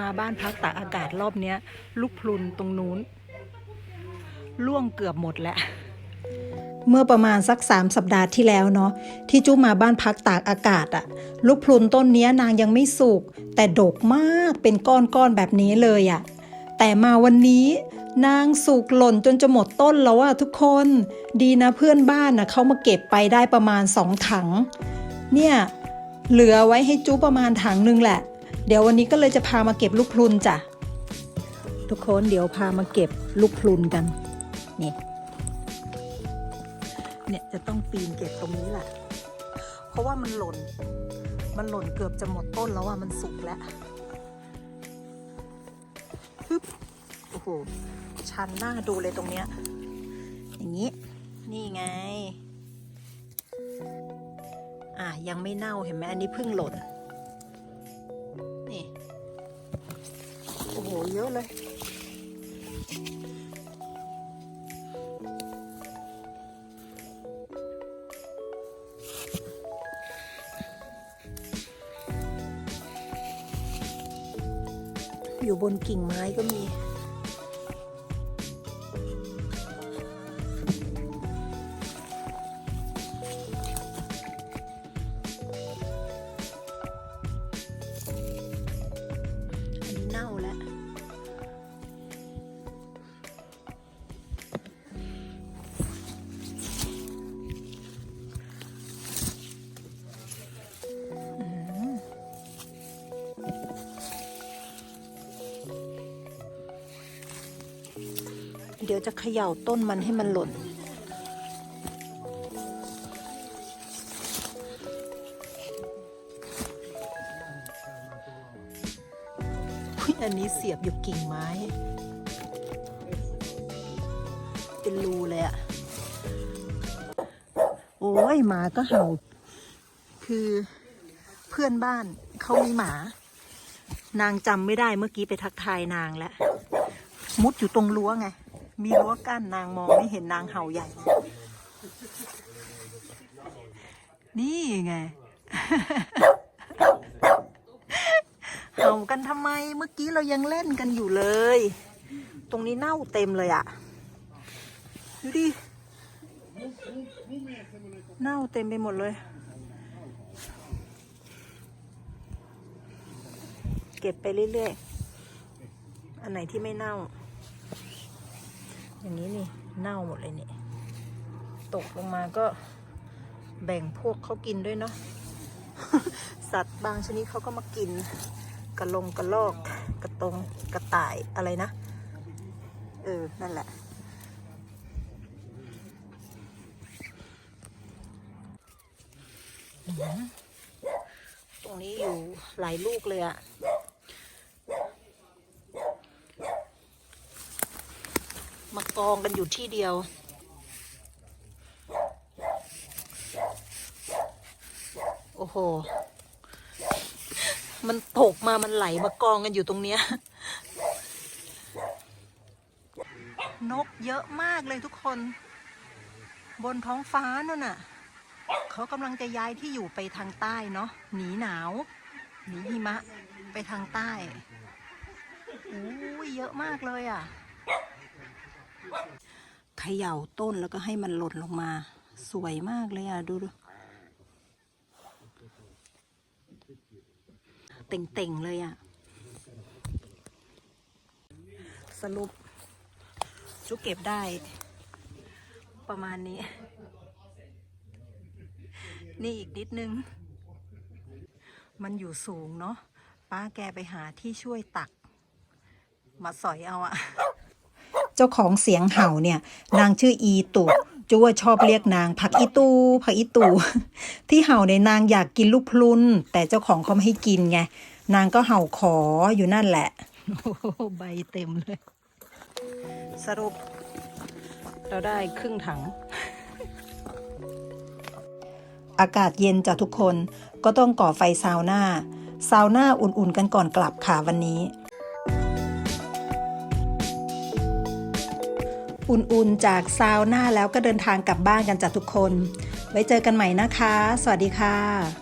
มาบ้านพักตากอากาศรอบเนี้ย ลูกพลุนตรงนู้นล่วงเกือบหมดแล้ว เมื่อประมาณสักสามสัปดาห์ที่แล้วเนาะที่จุมาบ้านพักตากอากาศอะลูกพลุนต้นนี้นางยังไม่สุก แต่ดกมากเป็นก้อนๆแบบนี้เลยอะแต่มาวันนี้นางสุกหล่นจนจะหมดต้นแล้วอะทุกคนดีนะเพื่อนบ้านนะเขามาเก็บไปได้ประมาณสองถัง เนี่ยเหลือไว้ให้จุประมาณถังนึงแหละ เดี๋ยววันนี้ก็เลยจะพามาเก็บลูกพลุนจ้ะ ทุกคนเดี๋ยวพามาเก็บลูกพลุนกัน นี่ เนี่ยจะต้องปีนเก็บตรงนี้แหละ เพราะว่ามันหล่น มันหล่นเกือบจะหมดต้นแล้วอะ มันสุกแล้วฮึบโอ้โห ชันหน้าดูเลยตรงเนี้ย อย่างนี้ นี่ไง อะยังไม่เน่าเห็นไหมอันนี้เพิ่งหล่น เยอะเลยอยู่บนกิ่งไม้ก็มี เดี๋ยวจะเขย่าต้นมันให้มันหล่น อันนี้เสียบอยู่กิ่งไม้ เป็นรูเลยอะโอ้ยหมาก็เห่า คือเพื่อนบ้านเขามีหมา นางจำไม่ได้เมื่อกี้ไปทักทายนางแล้ว มุดอยู่ตรงรั้วไง มีรั้วกั้นนางมองไม่เห็นนางเห่าใหญ่ นี่ไง เห่ากันทำไมเมื่อกี้เรายังเล่นกันอยู่เลย ตรงนี้เน่าเต็มเลยอะดูดิ เน่าเต็มไปหมดเลย เก็บไปเรื่อยๆ อันไหนที่ไม่เน่า อย่างนี้นี่เน่าหมดเลยนี่ตกลงมาก็แบ่งพวกเขากินด้วยเนาะสัตว์บางชนิดเขาก็มากิน กระลงกระลอกกระตงกระต่ายอะไรนะ เออ นั่นแหละ ตรงนี้อยู่หลายลูกเลยอะ มากองกันอยู่ที่เดียว โอ้โห มันตกมามันไหลมากองกันอยู่ตรงเนี้ย นกเยอะมากเลยทุกคน บนท้องฟ้านั่นน่ะ เขากำลังจะย้ายที่อยู่ไปทางใต้เนาะ หนีหนาว หนีหิมะ ไปทางใต้ อู้ยเยอะมากเลยอะ เขย่าต้นแล้วก็ให้มันหล่นลงมา สวยมากเลยอะ ดูดูเต่งๆเลยอะ สรุป จุเก็บได้ ประมาณนี้ นี่อีกนิดนึง มันอยู่สูงเนาะป้าแกไปหาที่ช่วยตัก มาสอยเอาอะ เจ้าของเสียงเห่าเนี่ย นางชื่ออีตุจูว่าชอบเรียกนางผักอีตูผักอีตู ที่เห่าในยนางอยากกินลูกพลุน แต่เจ้าของเขาไม่ให้กินไง นางก็เห่าขออยู่นั่นแหละโอ้โหใบเต็มเลย สรุป เราได้ครึ่งถัง อากาศเย็นจ้ะทุกคนก็ต้องก่อไฟซาวน่าซาวน่าอุ่นๆกันก่อนกลับค่ะวันนี้ อุ่นๆ จากซาวน่าแล้วก็เดินทางกลับบ้านกันจ้ะทุกคน ไว้เจอกันใหม่นะคะ สวัสดีค่ะ